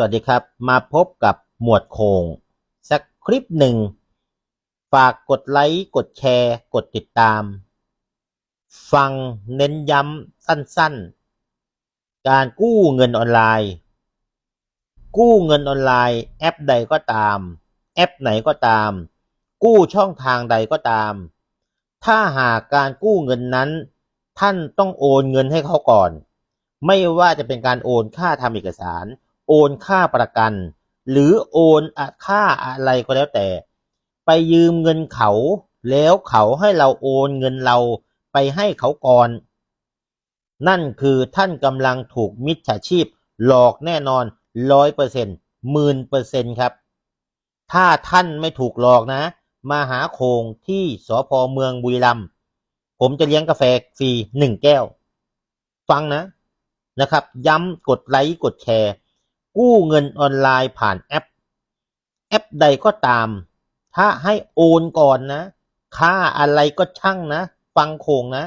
สวัสดีครับ มาพบกับหมวดโคงสักคลิปหนึ่ง ฝากกดไลค์กดแชร์ กดติดตาม ฟังเน้นย้ำสั้นๆ การกู้เงินออนไลน์ กู้เงินออนไลน์แอปใดก็ตาม แอปไหนก็ตาม กู้ช่องทางใดก็ตาม ถ้าหากการกู้เงินนั้น ท่านต้องโอนเงินให้เขาก่อน ไม่ว่าจะเป็นการโอนค่าทำเอกสาร โอนค่าประกัน หรือโอนอค่าอะไรก็แล้วแต่ ไปยืมเงินเขา แล้วเขาให้เราโอนเงินเราไปให้เขาก่อน นั่นคือท่านกำลังถูกมิจฉาชีพหลอกแน่นอนร้อยเปอร์เซ็นต์หมื่นเปอร์เซ็นต์ครับ ถ้าท่านไม่ถูกหลอกนะ มาหาโคงที่สพเมืองบุรีรัมย์ผมจะเลี้ยงกาแฟฟรีหนึ่งแก้ว ฟังนะนะครับ ย้ำกดไลค์กดแชร์ กู้เงินออนไลน์ผ่านแอป แอปใดก็ตาม ถ้าให้โอนก่อนนะ ค่าอะไรก็ช่างนะ ฟังโคงนะ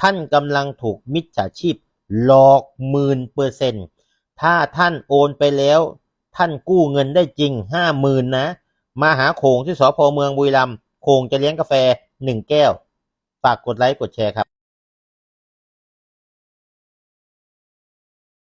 ท่านกำลังถูกมิจฉาชีพหลอกหมื่นเปอร์เซ็นต์ถ้าท่านโอนไปแล้ว ท่านกู้เงินได้จริงห้าหมื่นนะ มาหาโคงที่สพเมืองบุรีรัมย์โคงจะเลี้ยงกาแฟหนึ่งแก้ว ฝากกดไลค์กดแชร์ครับ